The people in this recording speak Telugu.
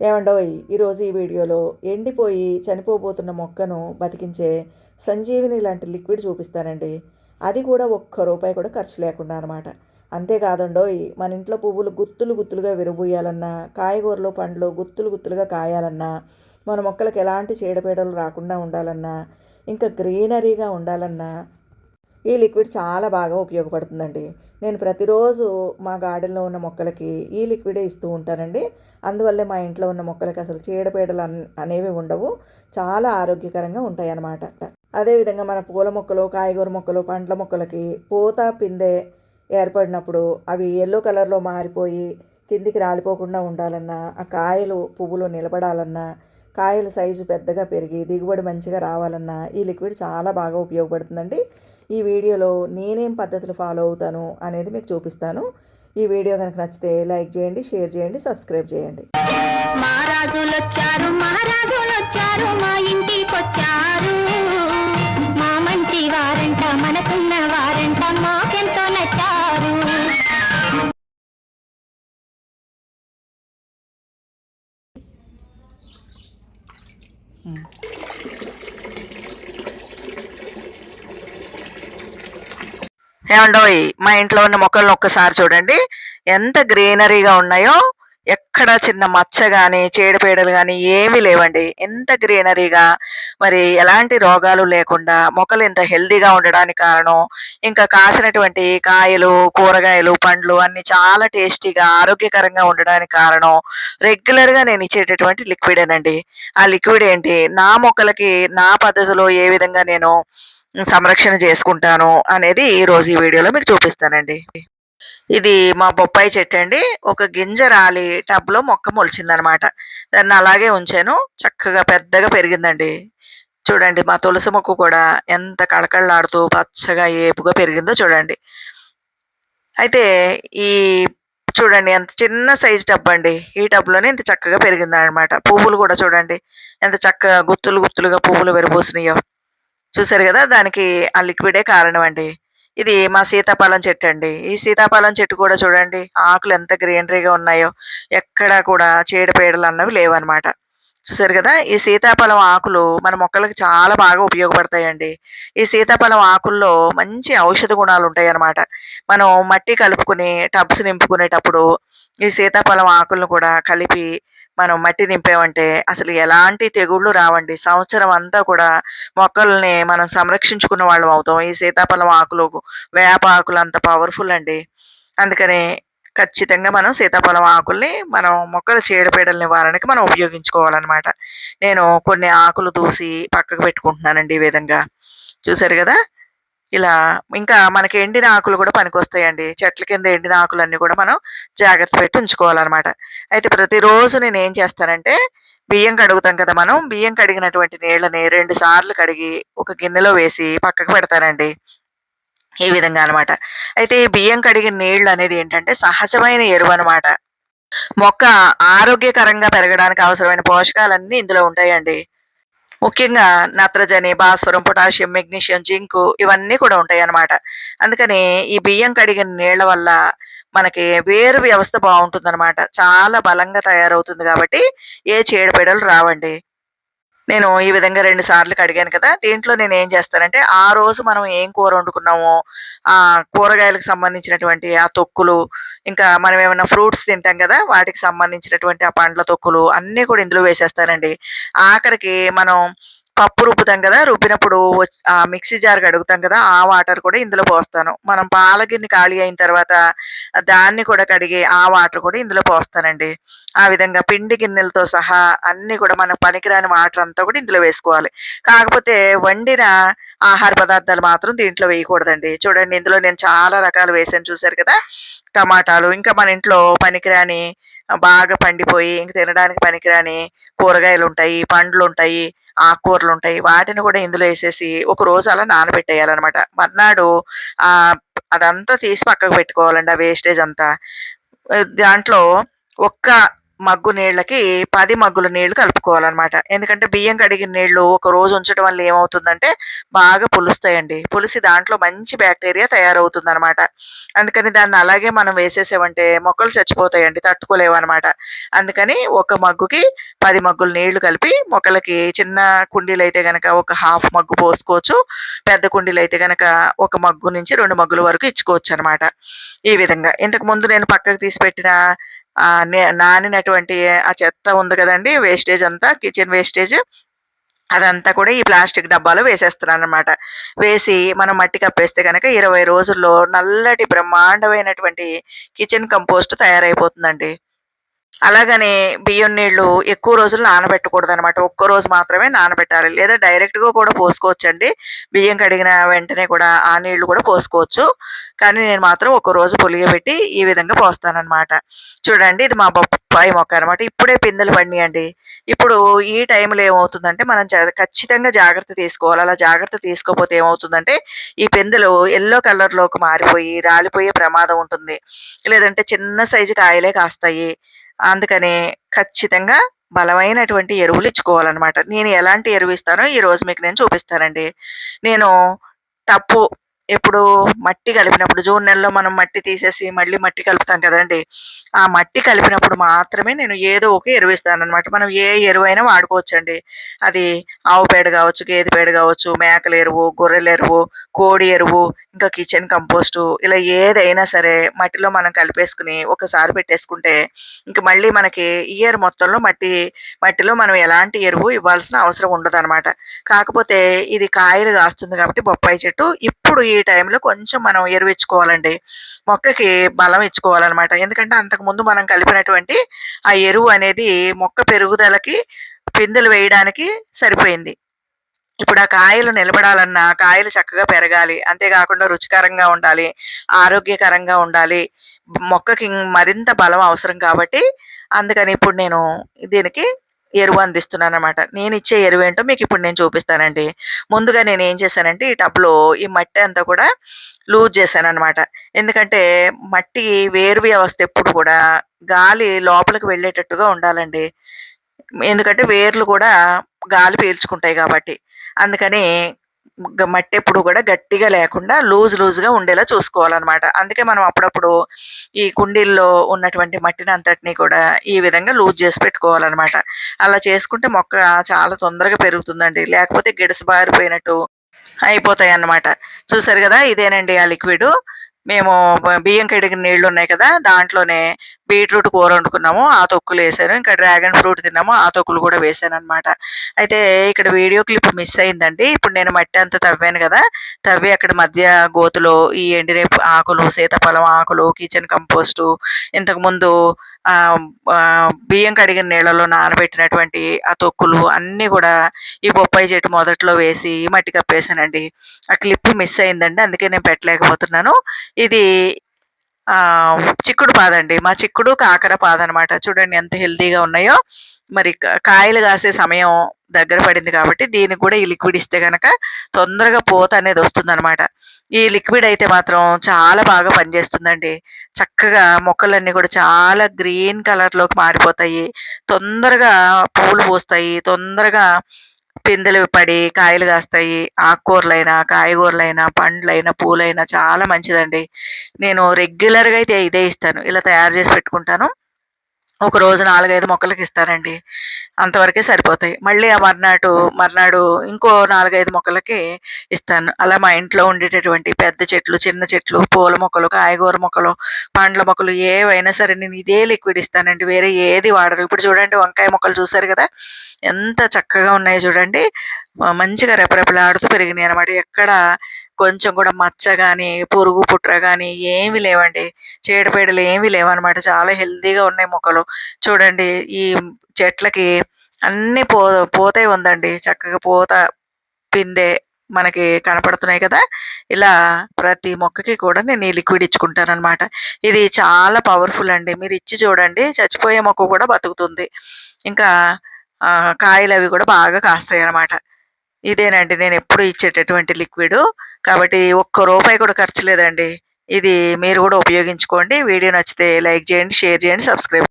ఏమండోయ్ ఈరోజు ఈ వీడియోలో ఎండిపోయి చనిపోబోతున్న మొక్కను బతికించే సంజీవిని లాంటి లిక్విడ్ చూపిస్తానండి. అది కూడా ఒక్క రూపాయి కూడా ఖర్చు లేకుండా అనమాట అంతేకాదండోయ్ మన ఇంట్లో పువ్వులు గుత్తులు గుత్తులుగా విరబూయాలన్నా కాయగూరలు పండ్లు గుత్తులు గుత్తులుగా కాయాలన్నా మన మొక్కలకు ఎలాంటి చీడపీడలు రాకుండా ఉండాలన్నా ఇంకా గ్రీనరీగా ఉండాలన్నా ఈ లిక్విడ్ చాలా బాగా ఉపయోగపడుతుందండి. నేను ప్రతిరోజు మా గార్డెన్లో ఉన్న మొక్కలకి ఈ లిక్విడే ఇస్తూ ఉంటానండి. అందువల్లే మా ఇంట్లో ఉన్న మొక్కలకి అసలు చీడపీడలు అనేవి ఉండవు. చాలా ఆరోగ్యకరంగా ఉంటాయి అన్నమాట అదేవిధంగా మన పూల మొక్కలు కాయగూర మొక్కలు పండ్ల మొక్కలకి పూత పిందె ఏర్పడినప్పుడు అవి ఎల్లో కలర్లో మారిపోయి కిందికి రాలిపోకుండా ఉండాలన్నా ఆ కాయలు పువ్వులు నిలబడాలన్నా కాయల సైజు పెద్దగా పెరిగి దిగుబడి మంచిగా రావాలన్నా ఈ లిక్విడ్ చాలా బాగా ఉపయోగపడుతుందండి. ఈ వీడియోలో నేనేం పద్ధతులు ఫాలో అవుతాను అనేది మీకు చూపిస్తాను. ఈ వీడియో కనుక నచ్చితే లైక్ చేయండి షేర్ చేయండి సబ్స్క్రైబ్ చేయండి. మా ఇంటికొచ్చారు. మా మంచి వారంట మనకున్న వారంట మాకెంతో నచ్చారు. ఏమండోయ్ మా ఇంట్లో ఉన్న మొక్కలను ఒక్కసారి చూడండి. ఎంత గ్రీనరీగా ఉన్నాయో ఎక్కడ చిన్న మచ్చ కానీ చీడపీడలు కానీ ఏమీ లేవండి. ఎంత గ్రీనరీగా మరి ఎలాంటి రోగాలు లేకుండా మొక్కలు ఇంత హెల్దీగా ఉండడానికి కారణం ఇంకా కాసినటువంటి కాయలు కూరగాయలు పండ్లు అన్ని చాలా టేస్టీగా ఆరోగ్యకరంగా ఉండడానికి కారణం రెగ్యులర్గా నేను ఇచ్చేటటువంటి లిక్విడేనండి. ఆ లిక్విడ్ ఏంటి? నా మొక్కలకి నా పద్ధతిలో ఏ విధంగా నేను సంరక్షణ చేసుకుంటాను అనేది ఈరోజు ఈ వీడియోలో మీకు చూపిస్తానండి. ఇది మా బొప్పాయి చెట్టు అండి. ఒక గింజ రాలి టబ్లో మొక్క మొలిచిందనమాట. దాన్ని అలాగే ఉంచాను. చక్కగా పెద్దగా పెరిగిందండి. చూడండి మా తులసి మొక్క కూడా ఎంత కళకళలాడుతూ పచ్చగా ఏపుగా పెరిగిందో చూడండి. అయితే ఈ చూడండి ఎంత చిన్న సైజు టబ్ అండి. ఈ టబ్లోనే ఇంత చక్కగా పెరిగిందనమాట. పువ్వులు కూడా చూడండి. ఎంత చక్కగా గుత్తులు గుత్తులుగా పువ్వులు విరబోసినాయో. చూసారు కదా దానికి ఆ లిక్విడే కారణం అండి ఇది మా సీతాఫలం చెట్టు అండి ఈ సీతాఫలం చెట్టు కూడా చూడండి ఆకులు ఎంత గ్రీనరీగా ఉన్నాయో ఎక్కడా కూడా చీడపీడలు అన్నవి లేవన్నమాట. చూసారు కదా ఈ సీతాఫలం ఆకులు మన మొక్కలకు చాలా బాగా ఉపయోగపడతాయండి. ఈ సీతాఫలం ఆకుల్లో మంచి ఔషధ గుణాలు ఉంటాయి అన్నమాట మనం మట్టి కలుపుకుని టబ్స్ నింపుకునేటప్పుడు ఈ సీతాఫలం ఆకులను కూడా కలిపి మనం మట్టి నింపామంటే అసలు ఎలాంటి తెగుళ్ళు రావండి. సంవత్సరం అంతా కూడా మొక్కల్ని మనం సంరక్షించుకున్న వాళ్ళం అవుతాం. ఈ సీతాఫలం ఆకులు వేప ఆకులు అంత పవర్ఫుల్ అండి. అందుకని ఖచ్చితంగా మనం సీతాఫలం ఆకుల్ని మనం మొక్కల చీడపీడల నివారణకి మనం ఉపయోగించుకోవాలన్నమాట. నేను కొన్ని ఆకులు దూసి పక్కకు పెట్టుకుంటున్నానండి ఈ విధంగా. చూసారు కదా? ఇలా ఇంకా మనకి ఎండిన ఆకులు కూడా పనికొస్తాయండి. చెట్ల కింద ఎండిన ఆకులన్నీ కూడా మనం జాగ్రత్త పెట్టి ఉంచుకోవాలన్నమాట. అయితే ప్రతిరోజు నేను ఏం చేస్తానంటే బియ్యం కడుగుతాం కదా మనం. బియ్యం కడిగినటువంటి నీళ్ళని రెండు సార్లు కడిగి ఒక గిన్నెలో వేసి పక్కకు పెడతానండి. ఈ విధంగా అనమాట అయితే ఈ బియ్యం కడిగిన నీళ్ళు అనేది ఏంటంటే సహజమైన ఎరువు అనమాట మొక్క ఆరోగ్యకరంగా పెరగడానికి అవసరమైన పోషకాలన్నీ ఇందులో ఉంటాయండి. ముఖ్యంగా నత్రజని భాస్వరం పొటాషియం మెగ్నీషియం జింకు ఇవన్నీ కూడా ఉంటాయి అన్నమాట అందుకని ఈ బియ్యం కడిగిన నీళ్ళ వల్ల మనకి వేరు వ్యవస్థ బాగుంటుందన్నమాట. చాలా బలంగా తయారవుతుంది కాబట్టి ఏ చీడపీడలు రావండి. నేను ఈ విధంగా రెండు సార్లు కడిగాను కదా దీంట్లో నేను ఏం చేస్తానంటే ఆ రోజు మనం ఏం కూర వండుకున్నామో ఆ కూరగాయలకు సంబంధించినటువంటి ఆ తొక్కులు ఇంకా మనం ఏమైనా ఫ్రూట్స్ తింటాం కదా వాటికి సంబంధించినటువంటి ఆ పండ్ల తొక్కులు అన్నీ కూడా ఇందులో వేసేస్తానండి. ఆఖరికి మనం పప్పు రుబ్బుతాం కదా రుబ్బినప్పుడు ఆ మిక్సీ జార్ కడుగుతాం కదా ఆ వాటర్ కూడా ఇందులో పోస్తాను. మనం పాల గిన్నె ఖాళీ అయిన తర్వాత దాన్ని కూడా కడిగి ఆ వాటర్ కూడా ఇందులో పోస్తానండి. ఆ విధంగా పిండి గిన్నెలతో సహా అన్ని కూడా మనం పనికిరాని వాటర్ అంతా కూడా ఇందులో వేసుకోవాలి. కాకపోతే వండిన ఆహార పదార్థాలు మాత్రం దీంట్లో వేయకూడదండి. చూడండి ఇందులో నేను చాలా రకాలు వేసాను చూసారు కదా? టమాటాలు ఇంకా మన ఇంట్లో పనికిరాని బాగా పండిపోయి ఇంక తినడానికి పనికిరాని కూరగాయలు ఉంటాయి పండ్లు ఉంటాయి ఆకుకూరలు ఉంటాయి వాటిని కూడా ఇందులో వేసేసి ఒక రోజు అలా నానబెట్టేయాలన్నమాట. మర్నాడు ఆ అదంతా తీసి పక్కకు పెట్టుకోవాలండి ఆ వేస్టేజ్ అంతా. దాంట్లో ఒక్క మగ్గు నీళ్ళకి పది మగ్గుల నీళ్ళు కలుపుకోవాలన్నమాట ఎందుకంటే బియ్యం కడిగిన నీళ్ళు ఒక రోజు ఉంచడం వల్ల ఏమవుతుందంటే బాగా పులుస్తాయండి. పులిసి దాంట్లో మంచి బాక్టీరియా తయారవుతుందనమాట. అందుకని దాన్ని అలాగే మనం వేసేసామంటే మొక్కలు చచ్చిపోతాయండి. తట్టుకోలేవనమాట. అందుకని ఒక మగ్గుకి పది మగ్గుల నీళ్ళు కలిపి మొక్కలకి చిన్న కుండీలు అయితే గనక ఒక హాఫ్ మగ్గు పోసుకోవచ్చు. పెద్ద కుండీలు అయితే గనక ఒక మగ్గు నుంచి రెండు మగ్గుల వరకు ఇచ్చుకోవచ్చు అనమాట ఈ విధంగా. ఇంతకు ముందు నేను పక్కకు తీసి పెట్టిన నానినటువంటి ఆ చెత్త ఉంది కదండి వేస్టేజ్ అంతా కిచెన్ వేస్టేజ్. అదంతా కూడా ఈ ప్లాస్టిక్ డబ్బాలో వేసేస్తున్నాననమాట. వేసి మనం మట్టి కప్పేస్తే కనుక ఇరవై రోజుల్లో నల్లటి బ్రహ్మాండమైనటువంటి కిచెన్ కంపోస్ట్ తయారైపోతుందండి. అలాగని బియ్యం నీళ్ళు ఎక్కువ రోజులు నానబెట్టకూడదనమాట. ఒక్క రోజు మాత్రమే నానబెట్టాలి. లేదా డైరెక్ట్‌గా కూడా పోసుకోవచ్చండి. బియ్యం కడిగిన వెంటనే కూడా ఆ నీళ్ళు కూడా పోసుకోవచ్చు. కానీ నేను మాత్రం ఒక రోజు పులియబెట్టి ఈ విధంగా పోస్తానన్నమాట చూడండి ఇది మా బొప్పాయి మొక్క అనమాట. ఇప్పుడే పిందెలు పండియండి ఇప్పుడు ఈ టైంలో ఏమవుతుందంటే మనం ఖచ్చితంగా జాగ్రత్త తీసుకోవాలి. అలా జాగ్రత్త తీసుకోకపోతే ఏమవుతుందంటే ఈ పిందెలు ఎల్లో కలర్‌లోకి మారిపోయి రాలిపోయే ప్రమాదం ఉంటుంది. లేదంటే చిన్న సైజు కాయలే కాస్తాయి. అందుకని ఖచ్చితంగా బలమైనటువంటి ఎరువులు ఇచ్చుకోవాలన్నమాట నేను ఎలాంటి ఎరువు ఇస్తానో ఈరోజు మీకు నేను చూపిస్తానండి. నేను టప్పు ఇప్పుడు మట్టి కలిపినప్పుడు జూన్ నెలలో మనం మట్టి తీసేసి మళ్ళీ మట్టి కలుపుతాం కదండి ఆ మట్టి కలిపినప్పుడు మాత్రమే నేను ఏదో ఒక ఎరువిస్తాననమాట. మనం ఏ ఎరువైనా వాడుకోవచ్చండి. అది ఆవు పేడ కావచ్చు గేదె పేడ కావచ్చు మేకల ఎరువు, గొర్రెల ఎరువు, కోడి ఎరువు, ఇంకా కిచెన్ కంపోస్టు ఇలా ఏదైనా సరే మట్టిలో మనం కలిపేసుకొని ఒకసారి పెట్టేసుకుంటే ఇంక మళ్ళీ మనకి ఇయర్ మొత్తంలో మట్టి మట్టిలో మనం ఎలాంటి ఎరువు ఇవ్వాల్సిన అవసరం ఉండదు కాకపోతే ఇది కాయలు కాస్తుంది కాబట్టి బొప్పాయి చెట్టు ఇప్పుడు ఈ టైంలో కొంచెం మనం ఎరువిచ్చుకోవాలండి. మొక్కకి బలం ఇచ్చుకోవాలన్నమాట ఎందుకంటే అంతకుముందు మనం కలిపినటువంటి ఆ ఎరువు అనేది మొక్క పెరుగుదలకి, పిందెలు వేయడానికి సరిపోయింది. ఇప్పుడు ఆ కాయలు నిలబడాలన్నా, కాయలు చక్కగా పెరగాలి. అంతేకాకుండా రుచికరంగా ఉండాలి. ఆరోగ్యకరంగా ఉండాలి. మొక్కకి మరింత బలం అవసరం కాబట్టి అందుకని ఇప్పుడు నేను దీనికి ఎరువు అందిస్తున్నాను అనమాట నేను ఇచ్చే ఎరువేంటో మీకిప్పుడు నేను చూపిస్తానండి. ముందుగా నేను ఏం చేశానంటే ఈ టబ్‌లో ఈ మట్టి అంతా కూడా లూజ్ చేశాను అనమాట ఎందుకంటే మట్టి వేరు వ్యవస్థ ఎప్పుడు కూడా గాలి లోపలికి వెళ్ళేటట్టుగా ఉండాలండి. ఎందుకంటే వేర్లు కూడా గాలి పీల్చుకుంటాయి కాబట్టి. అందుకని మట్టి ఎప్పుడు కూడా గట్టిగా లేకుండా లూజ్ లూజ్‌గా ఉండేలా చూసుకోవాలన్నమాట అందుకే మనం అప్పుడప్పుడు ఈ కుండీల్లో ఉన్నటువంటి మట్టిని అంతటిని కూడా ఈ విధంగా లూజ్ చేసి పెట్టుకోవాలన్నమాట అలా చేసుకుంటే మొక్క చాలా తొందరగా పెరుగుతుందండి. లేకపోతే గిడసబారిపోయినట్టు అయిపోతాయన్నమాట. చూసారు కదా ఇదేనండి ఆ లిక్విడు. మేము బియ్యం కడిగిన నీళ్ళున్నాయి కదా! దాంట్లోనే బీట్రూట్ కూర వండుకున్నాము. ఆ తొక్కులు వేసాను ఇంకా డ్రాగన్ ఫ్రూట్ తిన్నాము. ఆ తొక్కులు కూడా వేసాను అనమాట అయితే ఇక్కడ వీడియో క్లిప్ మిస్ అయిందండి. ఇప్పుడు నేను మట్టి అంతా తవ్వాను కదా తవ్వి అక్కడ మధ్య గోతులో ఈ ఎండిరేపు ఆకులు, సీతాఫలం ఆకులు, కిచెన్ కంపోస్టు, ఇంతకుముందు బియ్యం కడిగిన నీళ్ళలో నానబెట్టినటువంటి ఆ తొక్కులు అన్నీ కూడా ఈ బొప్పాయి చెట్టు మొదట్లో వేసి మట్టి కప్పేసానండి. ఆ క్లిప్ మిస్ అయిందండి. అందుకే నేను పెట్టలేకపోతున్నాను. ఇది చిక్కుడు పాదండి. మా చిక్కుడు, కాకర పాద అనమాట చూడండి ఎంత హెల్తీగా ఉన్నాయో. మరి క కాయలు కాసే సమయం దగ్గర పడింది కాబట్టి దీనికి కూడా ఈ లిక్విడ్ ఇస్తే కనుక తొందరగా పూత అనేది వస్తుందనమాట. ఈ లిక్విడ్ అయితే మాత్రం చాలా బాగా పనిచేస్తుందండి. చక్కగా మొక్కలన్నీ కూడా చాలా గ్రీన్ కలర్‌లోకి మారిపోతాయి. తొందరగా పూలు పూస్తాయి. తొందరగా పిందెలు పడి కాయలు కాస్తాయి. ఆకుకూరలైనా, కాయగూరలైనా, పండ్లైనా, పూలైనా చాలా మంచిదండి. నేను రెగ్యులర్‌గా అయితే ఇదే ఇస్తాను. ఇలా తయారు చేసి పెట్టుకుంటాను. ఒక రోజు 4, 5 మొక్కలకి ఇస్తానండి. అంతవరకే సరిపోతాయి. మళ్ళీ ఆ మర్నాడు మర్నాడు ఇంకో 4, 5 మొక్కలకి ఇస్తాను. అలా మా ఇంట్లో ఉండేటటువంటి పెద్ద చెట్లు, చిన్న చెట్లు, పూల మొక్కలు, కాయగూర మొక్కలు, పండ్ల మొక్కలు ఏవైనా సరే నేను ఇదే లిక్విడ్ ఇస్తానండి. వేరే ఏది వాడరు ఇప్పుడు చూడండి వంకాయ మొక్కలు చూసారు కదా ఎంత చక్కగా ఉన్నాయో చూడండి. మంచిగా రెపరెపలాడుతూ పెరిగినాయనమాట. ఎక్కడ కొంచెం కూడా మచ్చ కానీ పురుగు, పుట్ర కానీ ఏమి లేవండి. చీడపీడలు ఏమి లేవనమాట. చాలా హెల్తీగా ఉన్నాయి మొక్కలు. చూడండి ఈ చెట్లకి అన్ని పో పోతే ఉందండి. చక్కగా పూత, పిందె మనకి కనపడుతున్నాయి కదా! ఇలా ప్రతి మొక్కకి కూడా నేను ఈ లిక్విడ్ ఇచ్చుకుంటాననమాట. ఇది చాలా పవర్‌ఫుల్ అండి. మీరు ఇచ్చి చూడండి. చచ్చిపోయే మొక్క కూడా బతుకుతుంది. ఇంకా కాయలు అవి కూడా బాగా కాస్తాయి అనమాట ఇదేనండి నేను ఎప్పుడు ఇచ్చేటటువంటి లిక్విడ్ కాబట్టి ఒక్క రూపాయి కూడా ఖర్చు లేదండి. ఇది మీరు కూడా ఉపయోగించుకోండి. వీడియో నచ్చితే లైక్ చేయండి, షేర్ చేయండి, సబ్స్క్రైబ్